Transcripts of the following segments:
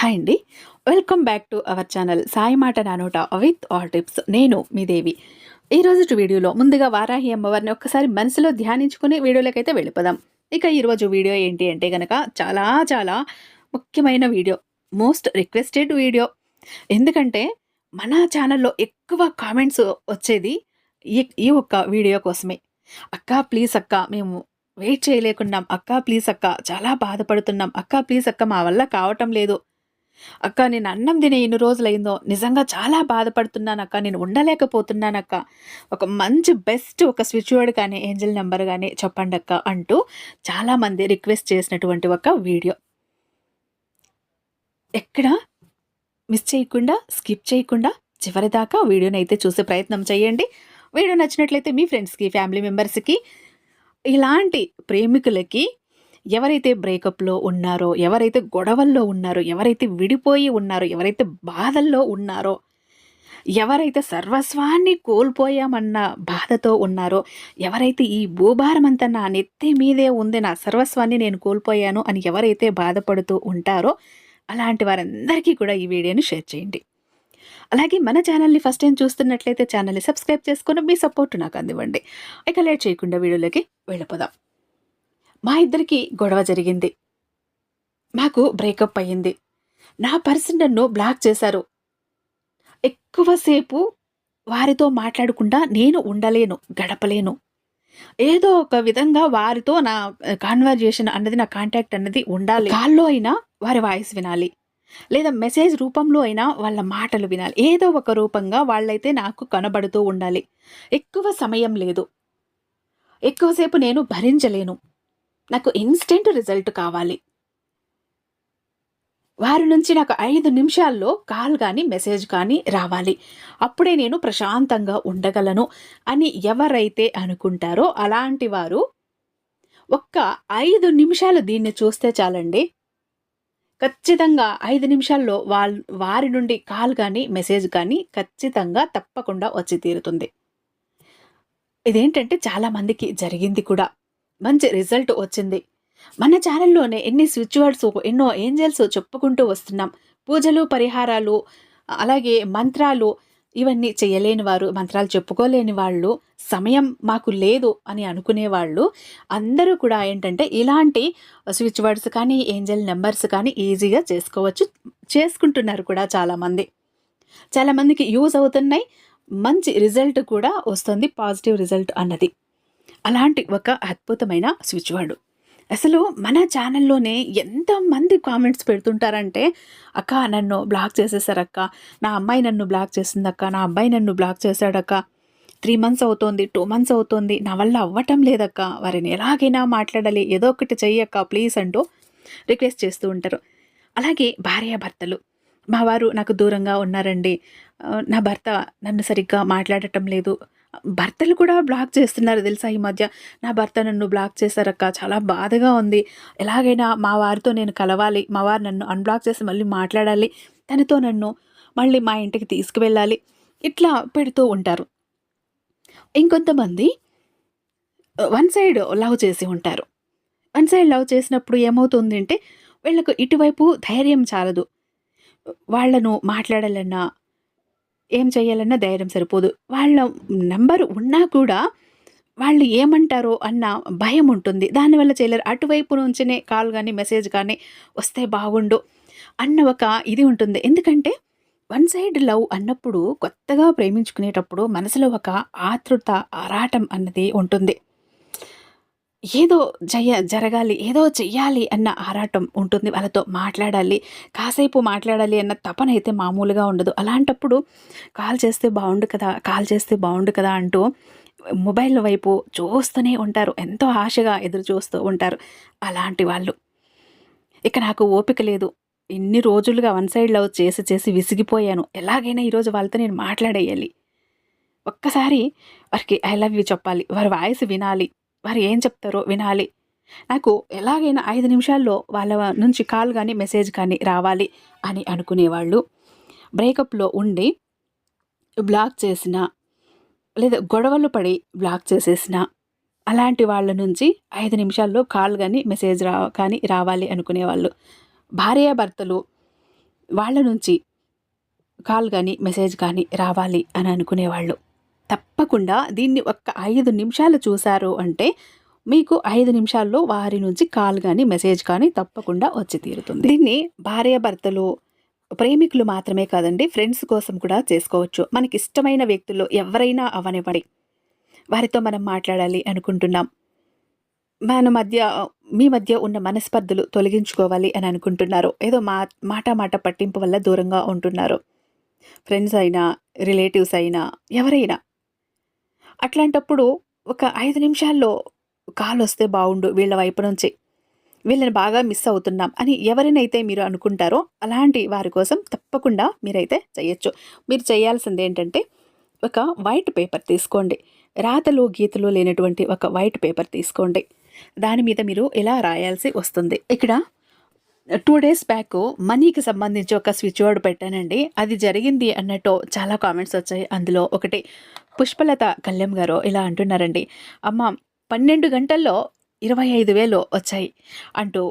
Hi అండి. Welcome back to our channel Sai మాట నానోట విత్ ఆల్ టిప్స్. నేను మీ దేవి. ఈ రోజు వీడియోలో ముందుగా వారాహి అమ్మవారిని ఒక్కసారి మనసులో ధ్యానించుకుని వీడియోలకైతే వెళ్ళిపోదాం. ఇక ఈరోజు వీడియో ఏంటి అంటే కనుక చాలా చాలా ముఖ్యమైన వీడియో. Most requested video. ఎందుకంటే మన ఛానల్లో ఎక్కువ కామెంట్స్ వచ్చేది ఈ ఈ ఒక్క వీడియో కోసమే. అక్క ప్లీజ్ అక్క మేము వెయిట్ చేయలేకున్నాం. అక్క ప్లీజ్ అక్క చాలా బాధపడుతున్నాం. అక్క ప్లీజ్ అక్క మా వల్ల కావటం లేదు. అక్క నేను అన్నం తినే ఎన్ని రోజులైందో. నిజంగా చాలా బాధపడుతున్నాను అక్క. నేను ఉండలేకపోతున్నాను అక్క ఒక మంచి బెస్ట్ ఒక స్విచ్ వర్డ్ కానీ ఏంజల్ నెంబర్ కానీ చెప్పండి అక్క అంటూ చాలామంది రిక్వెస్ట్ చేసినటువంటి ఒక వీడియో. ఎక్కడ? మిస్ చేయకుండా స్కిప్ చేయకుండా చివరిదాకా వీడియోని అయితే చూసే ప్రయత్నం చేయండి. వీడియో నచ్చినట్లయితే మీ ఫ్రెండ్స్కి ఫ్యామిలీ మెంబర్స్కి ఇలాంటి ప్రేమికులకి ఎవరైతే బ్రేకప్లో ఉన్నారో ఎవరైతే గొడవల్లో ఉన్నారో ఎవరైతే విడిపోయి ఉన్నారో ఎవరైతే బాధల్లో ఉన్నారో ఎవరైతే సర్వస్వాన్ని కోల్పోయామన్న బాధతో ఉన్నారో ఎవరైతే ఈ భూభారం అంతా నా నెత్తి మీదే ఉంది నా సర్వస్వాన్ని నేను కోల్పోయాను అని ఎవరైతే బాధపడుతూ ఉంటారో అలాంటి వారందరికీ కూడా ఈ వీడియోని షేర్ చేయండి. అలాగే మన ఛానల్ని ఫస్ట్ టైం చూస్తున్నట్లయితే ఛానల్ని సబ్స్క్రైబ్ చేసుకుని మీ సపోర్ట్ నాకు అందివ్వండి. ఇక లేట్ చేయకుండా వీడియోలోకి వెళ్ళిపోదాం. మా ఇద్దరికి గొడవ జరిగింది. మాకు బ్రేకప్ అయ్యింది. నా పర్సన్ నన్ను బ్లాక్ చేశారు. ఎక్కువసేపు వారితో మాట్లాడకుండా నేను ఉండలేను గడపలేను. ఏదో ఒక విధంగా వారితో నా కాన్వర్జేషన్ అన్నది నా కాంటాక్ట్ అన్నది ఉండాలి. కాల్లో అయినా వారి వాయిస్ వినాలి. లేదా మెసేజ్ రూపంలో అయినా వాళ్ళ మాటలు వినాలి. ఏదో ఒక రూపంగా వాళ్ళైతే నాకు కనబడుతూ ఉండాలి. ఎక్కువ సమయం లేదు. ఎక్కువసేపు నేను భరించలేను. నాకు ఇన్స్టెంట్ రిజల్ట్ కావాలి. వారి నుంచి నాకు ఐదు నిమిషాల్లో కాల్ కానీ మెసేజ్ కానీ రావాలి. అప్పుడే నేను ప్రశాంతంగా ఉండగలను అని ఎవరైతే అనుకుంటారో అలాంటి వారు ఒక్క ఐదు నిమిషాలు దీన్ని చూస్తే చాలండి. ఖచ్చితంగా ఐదు నిమిషాల్లో వాల్ వారి నుండి కాల్ కానీ మెసేజ్ కానీ ఖచ్చితంగా తప్పకుండా వచ్చి తీరుతుంది. ఇదేంటంటే చాలామందికి జరిగింది కూడా. మంచి రిజల్ట్ వచ్చింది. మన ఛానల్లోనే ఎన్ని స్విచ్ వర్డ్స్ ఎన్నో ఏంజల్స్ చెప్పుకుంటూ వస్తున్నాం. పూజలు పరిహారాలు అలాగే మంత్రాలు ఇవన్నీ చేయలేని వారు మంత్రాలు చెప్పుకోలేని వాళ్ళు సమయం మాకు లేదు అని అనుకునేవాళ్ళు అందరూ కూడా ఏంటంటే ఇలాంటి స్విచ్ వర్డ్స్ కానీ ఏంజల్ నెంబర్స్ కానీ ఈజీగా చేసుకోవచ్చు చేసుకుంటున్నారు కూడా చాలామంది. చాలామందికి యూజ్ అవుతున్నాయి మంచి రిజల్ట్ కూడా వస్తుంది పాజిటివ్ రిజల్ట్ అన్నది. అలాంటి ఒక అద్భుతమైన స్విచ్ వర్డ్ అసలు మన ఛానల్లోనే ఎంతమంది కామెంట్స్ పెడుతుంటారంటే అక్క నన్ను బ్లాక్ చేసేసారక్క నా అమ్మాయి నన్ను బ్లాక్ చేసిందక్క నా అబ్బాయి నన్ను బ్లాక్ చేశాడక్క త్రీ మంత్స్ అవుతోంది టూ మంత్స్ అవుతోంది నా వల్ల అవ్వటం లేదక్క వారిని ఎలాగైనా మాట్లాడాలి ఏదో ఒకటి చెయ్యక్క ప్లీజ్ అంటూ రిక్వెస్ట్ చేస్తూ ఉంటారు. అలాగే భార్యాభర్తలు మా వారు నాకు దూరంగా ఉన్నారండి నా భర్త నన్ను సరిగ్గా మాట్లాడటం లేదు భర్తలు కూడా బ్లాక్ చేస్తున్నారు తెలుసా ఈ మధ్య? నా భర్త నన్ను బ్లాక్ చేశారక్క చాలా బాధగా ఉంది. ఎలాగైనా మా వారితో నేను కలవాలి మా వారు నన్ను అన్బ్లాక్ చేసి మళ్ళీ మాట్లాడాలి తనతో నన్ను మళ్ళీ మా ఇంటికి తీసుకువెళ్ళాలి ఇట్లా పెడుతూ ఉంటారు. ఇంకొంతమంది వన్ సైడ్ లవ్ చేసి ఉంటారు. వన్ సైడ్ లవ్ చేసినప్పుడు ఏమవుతుంది అంటే వీళ్ళకు ఇటువైపు ధైర్యం చాలదు. వాళ్ళను మాట్లాడాలన్నా ఏం చేయాలన్నా ధైర్యం సరిపోదు. వాళ్ళ నంబర్ ఉన్నా కూడా వాళ్ళు ఏమంటారో అన్న భయం ఉంటుంది. దానివల్ల చేయలేరు అటువైపు నుంచినే కాల్ కానీ మెసేజ్ కానీ వస్తే బాగుండు అన్న ఒక ఇది ఉంటుంది. ఎందుకంటే వన్ సైడ్ లవ్ అన్నప్పుడు కొత్తగా ప్రేమించుకునేటప్పుడు మనసులో ఒక ఆతృత ఆరాటం అన్నది ఉంటుంది. ఏదో జయ జరగాలి ఏదో చెయ్యాలి అన్న ఆరాటం ఉంటుంది వాళ్ళతో మాట్లాడాలి. కాసేపు మాట్లాడాలి అన్న తపన అయితే మామూలుగా ఉండదు. అలాంటప్పుడు కాల్ చేస్తే బాగుండు కదా కాల్ చేస్తే బాగుండు కదా అంటూ మొబైల్ వైపు చూస్తూనే ఉంటారు. ఎంతో ఆశగా ఎదురు చూస్తూ ఉంటారు అలాంటి వాళ్ళు. ఇక నాకు ఓపిక లేదు. ఎన్ని రోజులుగా వన్ సైడ్ లవ్ చేసి చేసి విసిగిపోయాను. ఎలాగైనా ఈరోజు వాళ్ళతో నేను మాట్లాడేయాలి. ఒక్కసారి వారికి ఐ లవ్ యూ చెప్పాలి. వారి వాయిస్ వినాలి. వారు ఏం చెప్తారో వినాలి. నాకు ఎలాగైనా ఐదు నిమిషాల్లో వాళ్ళ నుంచి కాల్ కానీ మెసేజ్ కానీ రావాలి అని అనుకునేవాళ్ళు. బ్రేకప్లో ఉండి బ్లాక్ చేసిన లేదా గొడవలు పడి బ్లాక్ చేసేసిన అలాంటి వాళ్ళ నుంచి ఐదు నిమిషాల్లో కాల్ కానీ మెసేజ్ రా కానీ రావాలి అనుకునేవాళ్ళు. భార్యాభర్తలు వాళ్ళ నుంచి కాల్ కానీ మెసేజ్ కానీ రావాలి అని అనుకునేవాళ్ళు. తప్పకుండా దీన్ని ఒక్క ఐదు నిమిషాలు చూశారు అంటే మీకు ఐదు నిమిషాల్లో వారి నుంచి కాల్ కానీ మెసేజ్ కానీ తప్పకుండా వచ్చి తీరుతుంది. దీన్ని భార్యాభర్తలు ప్రేమికులు మాత్రమే కాదండి ఫ్రెండ్స్ కోసం కూడా చేసుకోవచ్చు. మనకి ఇష్టమైన వ్యక్తుల్లో ఎవరైనా అవనివ్వండి. వారితో మనం మాట్లాడాలి అనుకుంటున్నాం. మన మధ్య మీ మధ్య ఉన్న మనస్పర్ధలు తొలగించుకోవాలి అని అనుకుంటున్నారు. ఏదో మా మాట మాట పట్టింపు వల్ల దూరంగా ఉంటున్నారు. ఫ్రెండ్స్ అయినా రిలేటివ్స్ అయినా ఎవరైనా అట్లాంటప్పుడు ఒక ఐదు నిమిషాల్లో కాల్ వస్తే బాగుండు వీళ్ళ వైపు నుంచి. వీళ్ళని బాగా మిస్ అవుతున్నాం అని ఎవరినైతే మీరు అనుకుంటారో అలాంటి వారి కోసం తప్పకుండా మీరైతే చేయొచ్చు మీరు చేయాల్సింది ఏంటంటే ఒక వైట్ పేపర్ తీసుకోండి. రాతలు గీతలు లేనటువంటి ఒక వైట్ పేపర్ తీసుకోండి. దాని మీద మీరు ఇలా రాయాల్సి వస్తుంది. ఇక్కడ టూ డేస్ బ్యాక్ మనీకి సంబంధించి ఒక స్విచ్ బోర్డ్ పెట్టానండి. అది జరిగింది అన్నట్టు చాలా కామెంట్స్ వచ్చాయి. అందులో ఒకటి పుష్పలత కళ్యాణ్ గారు ఇలా అంటున్నారండి. అమ్మ పన్నెండు గంటల్లో ఇరవై ఐదు వేలు వచ్చాయి అంటూ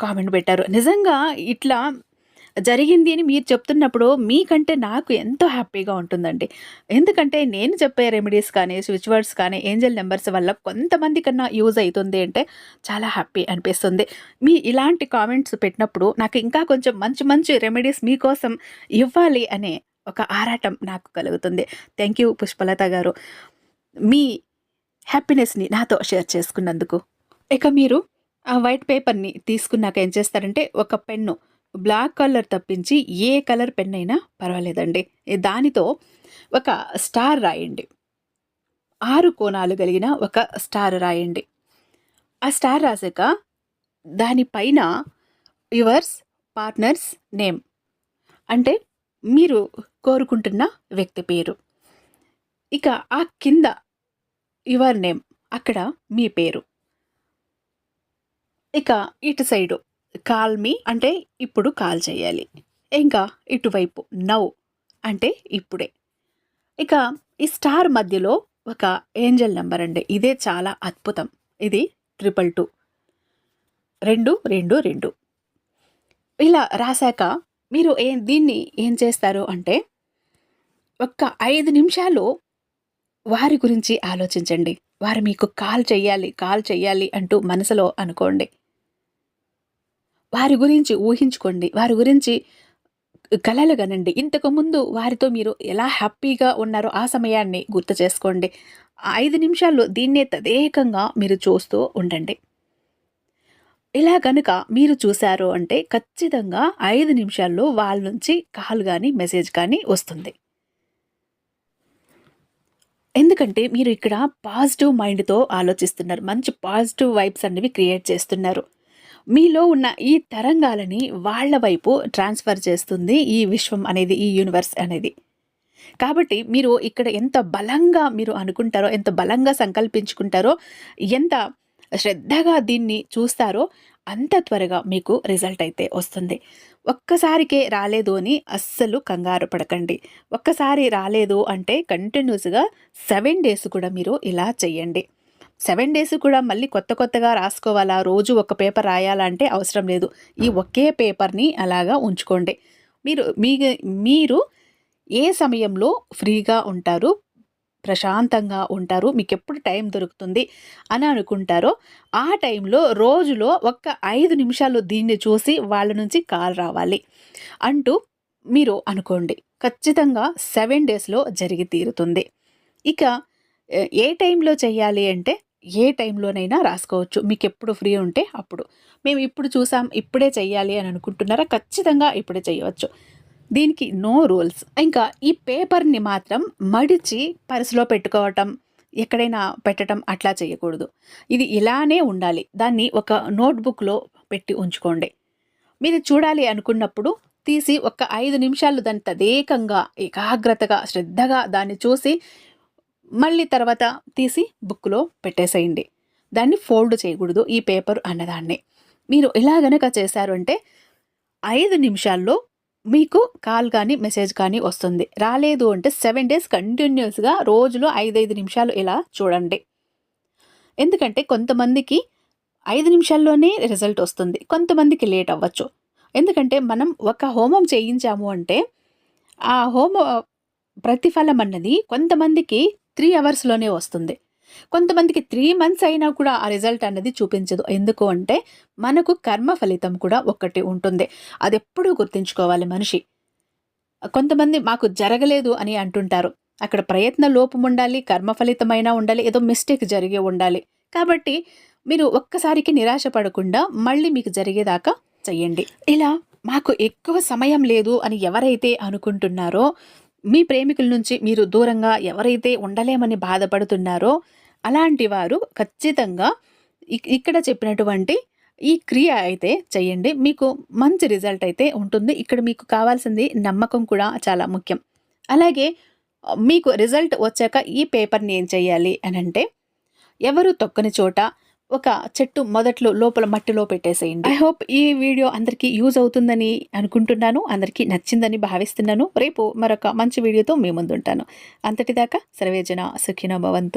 కామెంట్ పెట్టారు. నిజంగా ఇట్లా జరిగింది అని మీరు చెప్తున్నప్పుడు మీకంటే నాకు ఎంతో హ్యాపీగా ఉంటుందండి. ఎందుకంటే నేను చెప్పే రెమెడీస్ కానీ స్విచ్ వర్డ్స్ కానీ ఏంజల్ నెంబర్స్ వల్ల కొంతమంది కన్నా యూజ్ అవుతుంది అంటే చాలా హ్యాపీ అనిపిస్తుంది. మీ ఇలాంటి కామెంట్స్ పెట్టినప్పుడు నాకు ఇంకా కొంచెం మంచి మంచి రెమెడీస్ మీకోసం ఇవ్వాలి అనే ఒక ఆరాటం నాకు కలుగుతుంది. థ్యాంక్ యూ పుష్పలత గారు. మీ హ్యాపీనెస్ని నాతో షేర్ చేసుకున్నందుకు. ఇక మీరు ఆ వైట్ పేపర్ని తీసుకున్నాక ఏం చేస్తారంటే ఒక పెన్ను బ్లాక్ కలర్ తప్పించి ఏ కలర్ పెన్ అయినా పర్వాలేదండి. దానితో ఒక స్టార్ రాయండి. ఆరు కోణాలు కలిగిన ఒక స్టార్ రాయండి. ఆ స్టార్ రాసాక దానిపైన యువర్స్ పార్ట్నర్స్ నేమ్. అంటే మీరు కోరుకుంటున్న వ్యక్తి పేరు. ఇక ఆ కింద యువర్ నేమ్ అక్కడ మీ పేరు. ఇక ఇటు సైడు కాల్ మీ అంటే ఇప్పుడు కాల్ చేయాలి. ఇంకా ఇటువైపు నౌ అంటే ఇప్పుడే. ఇక ఈ స్టార్ మధ్యలో ఒక ఏంజల్ నెంబర్ అండి. ఇదే చాలా అద్భుతం. ఇది ట్రిపుల్ టూ. రెండు రెండు రెండు. ఇలా రాశాక మీరు ఏ దీన్ని ఏం చేస్తారు అంటే ఒక్క ఐదు నిమిషాలు వారి గురించి ఆలోచించండి. వారు మీకు కాల్ చెయ్యాలి కాల్ చెయ్యాలి అంటూ మనసులో అనుకోండి. వారి గురించి ఊహించుకోండి. వారి గురించి కలలు కనండి ఇంతకుముందు వారితో మీరు ఎలా హ్యాపీగా ఉన్నారో ఆ సమయాన్ని గుర్తు చేసుకోండి. ఐదు నిమిషాల్లో దీన్నే తదేకంగా మీరు చూస్తూ ఉండండి. ఇలా కనుక మీరు చూశారు అంటే ఖచ్చితంగా ఐదు నిమిషాల్లో వాళ్ళ నుంచి కాల్ కానీ మెసేజ్ కానీ వస్తుంది. ఎందుకంటే మీరు ఇక్కడ పాజిటివ్ మైండ్తో ఆలోచిస్తున్నారు. మంచి పాజిటివ్ వైబ్స్ అనేవి క్రియేట్ చేస్తున్నారు. మీలో ఉన్న ఈ తరంగాలని వాళ్ళ వైపు ట్రాన్స్ఫర్ చేస్తుంది ఈ విశ్వం అనేది ఈ యూనివర్స్ అనేది. కాబట్టి మీరు ఇక్కడ ఎంత బలంగా మీరు అనుకుంటారో ఎంత బలంగా సంకల్పించుకుంటారో ఎంత శ్రద్ధగా దీన్ని చూస్తారో అంత త్వరగా మీకు రిజల్ట్ అయితే వస్తుంది. ఒక్కసారికే రాలేదు అని అస్సలు కంగారు పడకండి. ఒక్కసారి రాలేదు అంటే కంటిన్యూస్గా సెవెన్ డేస్ కూడా మీరు ఇలా చేయండి సెవెన్ డేస్ కూడా మళ్ళీ కొత్త కొత్తగా రాసుకోవాలా? రోజు ఒక పేపర్ రాయాలంటే అవసరం లేదు. ఈ ఒకే పేపర్ని అలాగా ఉంచుకోండి. మీరు మీ మీరు ఏ సమయంలో ఫ్రీగా ఉంటారు? ప్రశాంతంగా ఉంటారు. మీకు ఎప్పుడు టైం దొరుకుతుంది అని అనుకుంటారో ఆ టైంలో రోజులో ఒక్క ఐదు నిమిషాలు దీన్ని చూసి వాళ్ళ నుంచి కాల్ రావాలి. అంటూ మీరు అనుకోండి ఖచ్చితంగా సెవెన్ డేస్లో జరిగి తీరుతుంది. ఇక ఏ టైంలో చేయాలి అంటే ఏ టైంలోనైనా రాసుకోవచ్చు. మీకు ఎప్పుడు ఫ్రీ ఉంటే అప్పుడు. మేము ఇప్పుడు చూసాం ఇప్పుడే చెయ్యాలి అని అనుకుంటున్నారా? ఖచ్చితంగా ఇప్పుడే చేయవచ్చు దీనికి నో రూల్స్ ఇంకా ఈ పేపర్ని మాత్రం మడిచి పర్సులో పెట్టుకోవటం ఎక్కడైనా పెట్టడం అట్లా చేయకూడదు. ఇది ఇలానే ఉండాలి. దాన్ని ఒక నోట్బుక్లో పెట్టి ఉంచుకోండి. మీరు చూడాలి అనుకున్నప్పుడు తీసి ఒక ఐదు నిమిషాలు దాన్ని తదేకంగా ఏకాగ్రతగా శ్రద్ధగా దాన్ని చూసి మళ్ళీ తర్వాత తీసి బుక్లో పెట్టేసేయండి. దాన్ని ఫోల్డ్ చేయకూడదు ఈ పేపర్ అన్నదాన్ని. మీరు ఇలా గనక చేశారు అంటే ఐదు నిమిషాల్లో మీకు కాల్ కానీ మెసేజ్ కానీ వస్తుంది. రాలేదు అంటే సెవెన్ డేస్ కంటిన్యూస్గా రోజులో ఐదైదు నిమిషాలు ఇలా చూడండి. ఎందుకంటే కొంతమందికి ఐదు నిమిషాల్లోనే రిజల్ట్ వస్తుంది. కొంతమందికి లేట్ అవ్వచ్చు. ఎందుకంటే మనం ఒక హోమం చేయించాము అంటే ఆ హోమ ప్రతిఫలం అన్నది కొంతమందికి త్రీ అవర్స్లోనే వస్తుంది. కొంతమందికి త్రీ మంత్స్ అయినా కూడా ఆ రిజల్ట్ అన్నది చూపించదు. ఎందుకు అంటే మనకు కర్మ ఫలితం కూడా ఒకటి ఉంటుంది. అది ఎప్పుడూ గుర్తుంచుకోవాలి మనిషి. కొంతమంది మాకు జరగలేదు అని అంటుంటారు. అక్కడ ప్రయత్న లోపం ఉండాలి కర్మ ఫలితమైనా ఉండాలి ఏదో మిస్టేక్ జరిగి ఉండాలి. కాబట్టి మీరు ఒక్కసారికి నిరాశ పడకుండా మళ్ళీ మీకు జరిగేదాకా చెయ్యండి. ఇలా మాకు ఎక్కువ సమయం లేదు అని ఎవరైతే అనుకుంటున్నారో మీ ప్రేమికుల నుంచి మీరు దూరంగా ఎవరైతే ఉండలేమని బాధపడుతున్నారో అలాంటి వారు ఖచ్చితంగా ఇక్- ఇక్కడ చెప్పినటువంటి ఈ క్రియ అయితే చేయండి మీకు మంచి రిజల్ట్ అయితే ఉంటుంది. ఇక్కడ మీకు కావాల్సింది నమ్మకం కూడా చాలా ముఖ్యం. అలాగే మీకు రిజల్ట్ వచ్చాక ఈ పేపర్ని ఏం చేయాలి అని అంటే ఎవరు తొక్కని చోట ఒక చెట్టు మొదట్లో లోపల మట్టిలో పెట్టేసేయండి. ఐ హోప్ ఈ వీడియో అందరికీ యూజ్ అవుతుందని అనుకుంటున్నాను. అందరికీ నచ్చిందని భావిస్తున్నాను. రేపు మరొక మంచి వీడియోతో మీ ముందుంటాను. అంతటిదాకా సర్వేజన సుఖినో భవంతు.